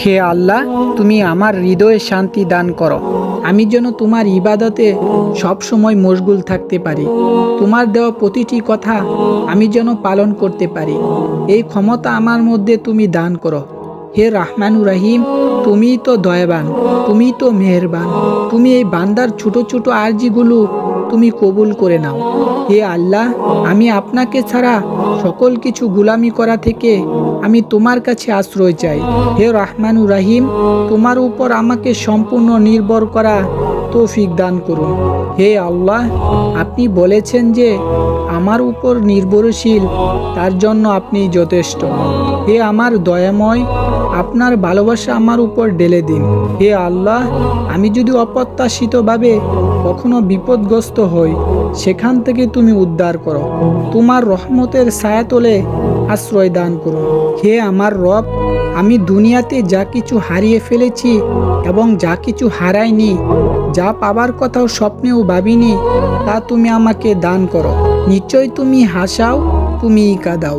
হে আল্লাহ, তুমি আমার হৃদয়ে শান্তি দান করো। আমি যেন তোমার ইবাদতে সব সময় মশগুল থাকতে পারি। তোমার দেওয়া প্রতিটি কথা আমি যেন পালন করতে পারি। এই ক্ষমতা আমার মধ্যে তুমি দান করো। হে রাহমানুর রাহিম, তুমিই তো দয়াবান, তুমিই তো মেহেরবান। তুমি এই বান্দার ছোট ছোট আর্জিগুলো তুমি কবুল করে নাও। হে আল্লাহ, আমি আপনাকে ছাড়া সকল কিছু গুলামি করা থেকে আমি তোমার কাছে আশ্রয় চাই। হে রাহমানুর রাহিম, তোমার উপর আমাকে সম্পূর্ণ নির্ভর করা তৌফিক দান করুন। হে আল্লাহ, আপনি বলেছেন যে আমার উপর নির্ভরশীল, তার জন্য আপনি যথেষ্ট। হে আমার দয়াময়, আপনার ভালোবাসা আমার উপর ঢেলে দিন। হে আল্লাহ, আমি যদি অপ্রত্যাশিতভাবে কখনো বিপদগ্রস্ত হই, সেখান থেকে তুমি উদ্ধার করো। তোমার রহমতের ছায়া তোলে আশ্রয় দান করো। হে আমার রব, আমি দুনিয়াতে যা কিছু হারিয়ে ফেলেছি এবং যা কিছু হারাইনি, যা পাবার কথাও স্বপ্নেও ভাবিনি, তা তুমি আমাকে দান করো। নিশ্চয় তুমি হাসাও তুমি কাঁদাও।